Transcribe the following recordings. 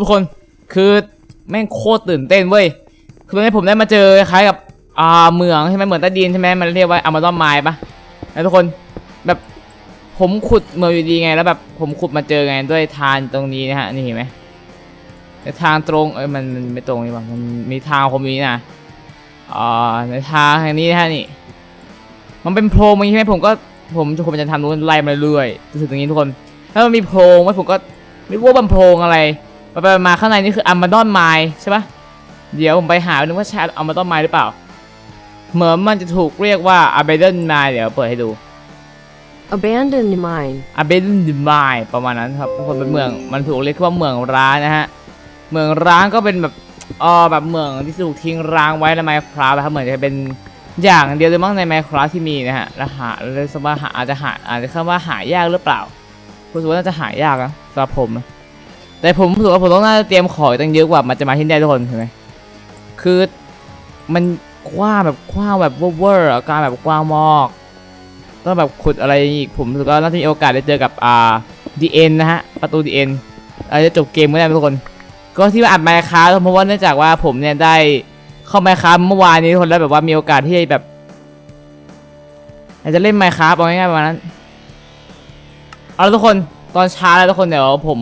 ทุกคนคือแม่งโคตรตื่นเต้นเว้ย คือตอนนี้ผมได้มาเจอคล้ายกับอ่าเมืองใช่ไหมเหมือนใต้ดินใช่ไหมมันเรียกว่าอามาซอนไมล์ปะแล้วทุกคนแบบผมขุดเมืองอยู่ดีไงแล้วแบบผมขุดมาเจอไงด้วยทางตรงนี้นะฮะนี่เห็นไหมในทางตรงเอ้ยมันมันไม่ตรงนี่หว่ามันมีทางผมอยู่นี่นะอ่าในทางทางนี้นะฮะนี่ มันเป็นโพรงใช่ไหมผมก็ผมจะผมจะทำนู้นไล่มาเรื่อยๆรู้สึกอย่างนี้ทุกคน ถ้ามันมีโพรงไว้ผมก็ไม่รู้ว่ามันโพรงอะไร ไปไปมาข้างในนี่คืออัมมาดอนไมล์ใช่ปะเดี๋ยวผมไปหาดูว่าใช่อัมมาดอนไมล์หรือเปล่า เหมือนมันจะถูกเรียกว่าอัมเบดอนไมล์เดี๋ยวเปิดให้ดู Abandoned mine. อัมเบดอนไมล์ประมาณนั้นครับทุกคนเป็นเมืองมันถูกเรียกว่าเมืองร้างนะฮะ เมืองร้างก็เป็นแบบอ๋อแบบเมืองที่ถูกทิ้งร้างไว้ในไมค์คราฟครับเหมือนจะเป็นอย่างเดียวเลยมั้งในไมค์คราฟที่มีนะฮะแล้วหาเลยสมว่าหาอาจจะหาอาจจะคำว่าหายากหรือเปล่ารู้สึกว่าน่าจะหายากนะสำหรับผมนะ แต่ผมรู้สึกว่าผมต้องน่าจะเตรียมของตั้งเยอะกว่ามันจะมาที่ได้ทุกคนเห็นไหมคือมันกว้างแบบกว้างแบบเวอร์ๆอะการแบบกว้างมากต้องแบบขุดอะไรอีกผมรู้สึกว่าน่าจะมีโอกาสได้เจอกับอ่าดีเอ็นนะฮะประตูดีเอ็นอาจจะจบเกมก็ได้ทุกคน ก็ที่ว่าอัดไมค์ค้าเพราะว่าเนื่องจากว่าผมเนี่ยได้เข้าไมค์ค้าเมื่อวานนี้ทุกคนแล้วแบบว่ามีโอกาสที่จะแบบอาจจะเล่นไมค์ค้าเอาง่ายๆประมาณนั้นเอาละทุกคนตอนเช้าแล้วทุกคนเดี๋ยวผม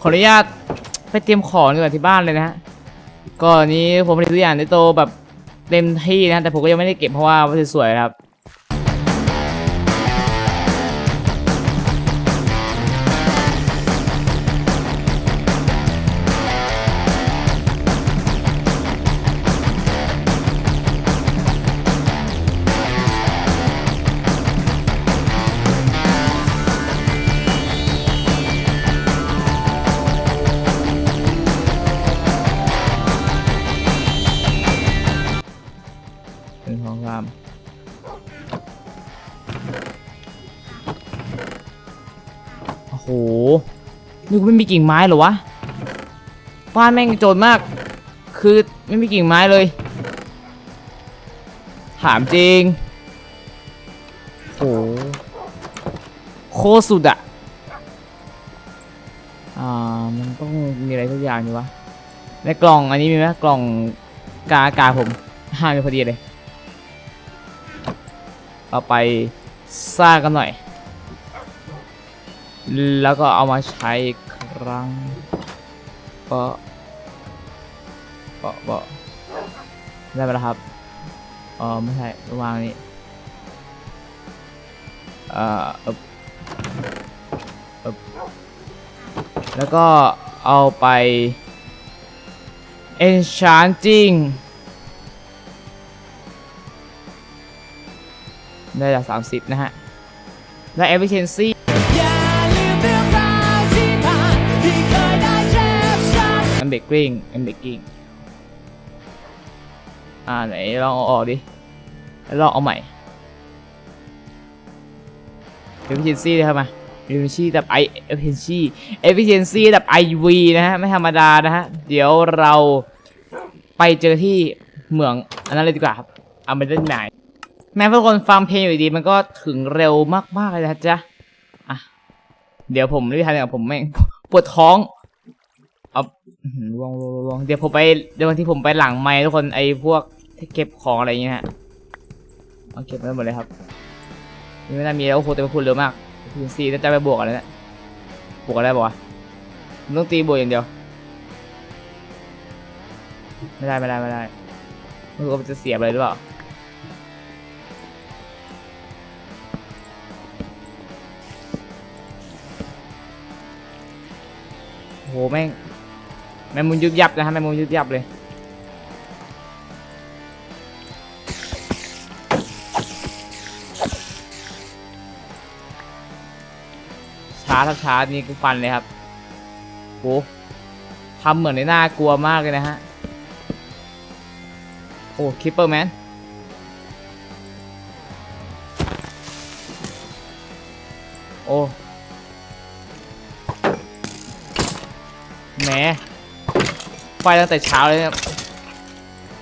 ขออนุญาตไปเตรียมของกว่าที่บ้านเลยนะฮะก็นี้ผมผลิตทุกอย่างในโตแบบเต็มที่นะแต่ผมก็ยังไม่ได้เก็บเพราะว่ามันสวยๆนะครับ โอ้โหนี่ไม่มีกิ่งไม้เหรอวะบ้านแม่งโจรมาก คือไม่มีกิ่งไม้เลย ถามจริงโหโคตรสุดอะอ่า มันต้องมีอะไรสักอย่างอยู่วะในกล่องอันนี้มีไหมกล่องกาอากาศผมห้ามีพอดีเลย เอาไปสร้างกันหน่อย แล้วก็เอามาใช้อีกครั้งเปาะเปาะเปาะได้ไปแล้วครับอ๋อไม่ใช่วางนี่เอ่ออึบอึบแล้วก็เอาไป enchanting ได้จากสามสิบนะฮะ และ efficiency เบกกิ้งอันเบกกิ้งอ่าไหนลองเอาออกดิแล้วลองเอาใหม่ efficiency เลยครับมา efficiency แบบ i efficiency efficiency แบบ iv นะฮะ ไม่ธรรมดานะฮะ เดี๋ยวเราไปเจอที่เหมืองอันนั้นเลยดีกว่าครับเอาไปเล่นไหนแม้ทุกคนฟังเพลงอยู่ดีมันก็ถึงเร็วมากๆเลยนะจ๊ะ อะ เดี๋ยวผมรีบทำอย่างผมแม่งปวดท้อง เอาลอหือลวงลวงลวงเดี๋ยวผมไปเดี๋ยววันที่ผมไปหลังไม้ทุกคนไอ้พวกเก็บของอะไรอย่างเงี้ยฮะเอาเก็บไว้หมดเลยครับนี่ไม่น่ามีแล้วโอ้โหแต่ไปพูดเร็วมากพีซีน่าจะไปบวกอะไรนะบวกอะไรบอกวะผมต้องตีบวกอย่างเดียว ไม่ได้ไม่ได้ไม่ได้ไม่รู้ว่าจะเสียไปเลยหรือเปล่าโอ้โหแม่ง แมงมุมยุบยับนะฮะแมงมุมยุบยับเลยช้าทับช้านี่กูฟันเลยครับโอ้ทำเหมือนในหน้ากลัวมากเลยนะฮะโอ้คิปเปอร์แมนโอ้แหม ไฟตั้งแต่เช้าเลยเนี่ย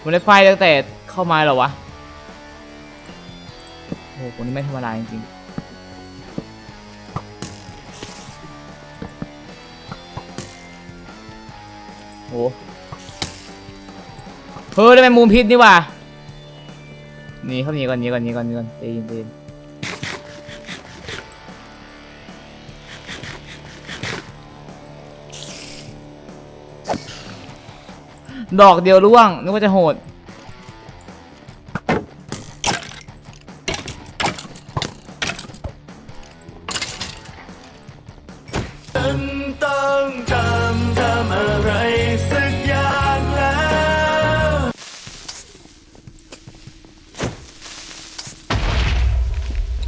ผมได้ไฟตั้งแต่เข้ามาเหรอวะ โอ้โหคนนี้ไม่ธรรมดาจริงๆโอ้เฮ้ยได้เป็นมูลพิษนี่ว่าหนี่เขาหนีก่อนหนีก่อนหนีก่อนหนีก่อนเย็นเย็น ดอกเดียวร่วงนึกว่าจะโหดต้องทำทำอะไรสักอย่างแล้ว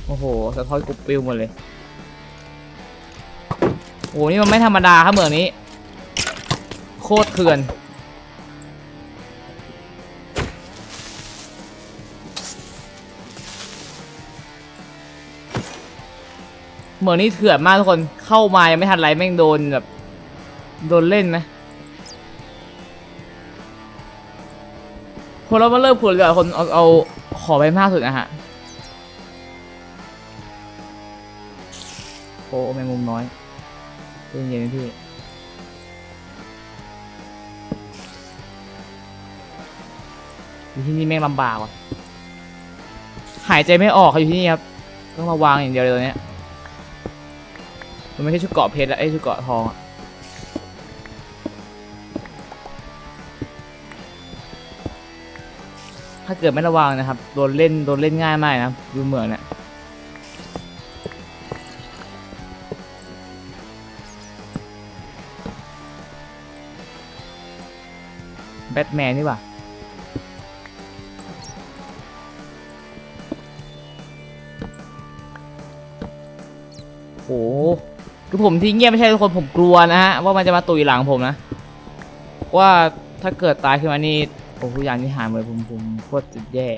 โอ้โห สะท้อนกรุบปิวหมดเลย โอ้โหนี่มันไม่ธรรมดาครับเหมืองนี้ โคตรเถื่อน เหมืองนี้เถื่อนมากทุกคนเข้ามายังไม่ทันไรแม่งโดนแบบโดนเล่นไหมคนเรามาเริ่มขุดเลยอะคนเอาเอาขอไปมากสุดนะฮะโอ้แมงมุมน้อยเย็นๆนพี่อยู่ที่นี่แม่งลำบากว่ะหายใจไม่ออกอยู่ที่นี่ครับต้องมาวางอย่างเดียวเลยตอนเนี้ย มันไม่ใช่ชุดเกาะเพชรแล้วไอ้ชุดเกาะทองอะถ้าเกิดไม่ระวังนะครับ โดนเล่น โดนเล่นง่ายมากนะดูเหมือนเนี่ยแบทแมนนี่หว่ คือผมที่เงียบไม่ใช่ทุกคนผมกลัวนะฮะว่ามันจะมาตุยหลังผมนะ ว่าถ้าเกิดตายขึ้นมานี่โอ้ทุกอย่างที่หายหมดผมผมโคตรจะแย่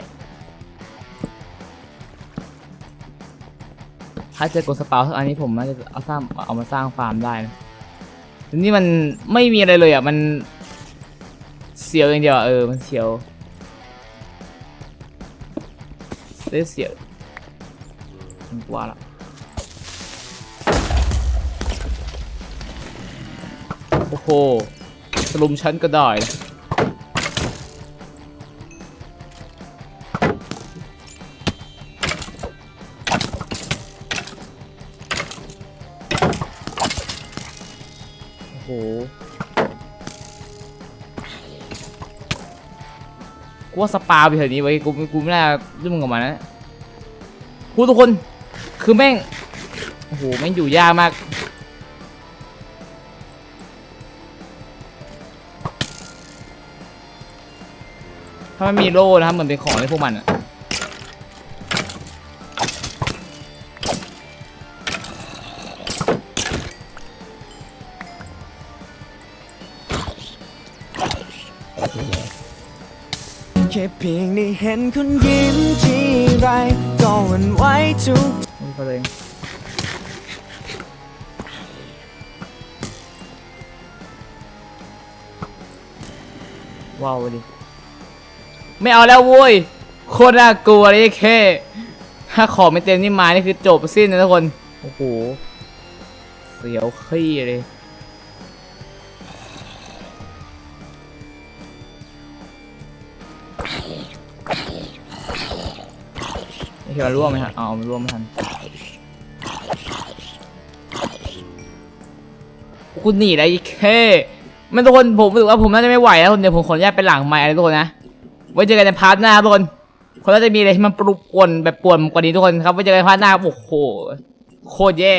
ถ้าเจอกดสปาวสักอันนี้ผมน่าจะเอาสร้างเอามาสร้างฟาร์มได้นะแต่นี่มันไม่มีอะไรเลยอะมันเสียวอย่างเดียวอะเออมันเสียวได้เสียวมันกว่าละ โอ้โหสลุมชั้นก็ได้นะโอ้โหกูว่าสปาไปเถอะนี้ไว้กูกูไม่น่ายุ่งกับมันนะพูทุกคนคือแม่งโอ้โหแม่งอยู่ยากมาก ถ้าไม่มีโล่นะครับเหมือนเป็นของในพวกมันอะแค่เพียงได้เห็นคุณยิ้มทีไรก็หวั่นไหวทุกนี่ก็เลยว้าวดิ ไม่เอาแล้วโว้ยโคตรน่ากลัวเลยแค่ ถ้าของไม่เต็มนี่มานี่คือจบสิ้นนะทุกคน โอ้โห เสียวขี้เลยไม่เห็นมันร่วงไหมฮะอ๋อมันร่วงไม่ทัน คุณหนีได้แค่มันทุกคนผมรู้สึกว่าผมน่าจะไม่ไหวแล้วคนเดี๋ยวผมขออนุญาตไปหลังไมค์อะไรทุกคนนะ ไว้เจอกันในพาร์ทหน้าครับทุกคนคนน่าจะมีอะไรที่มันปลุกป่วนแบบป่วนกว่านี้ทุกคนครับไว้เจอกันพาร์ทหน้าครับโอ้โหโคตรแย่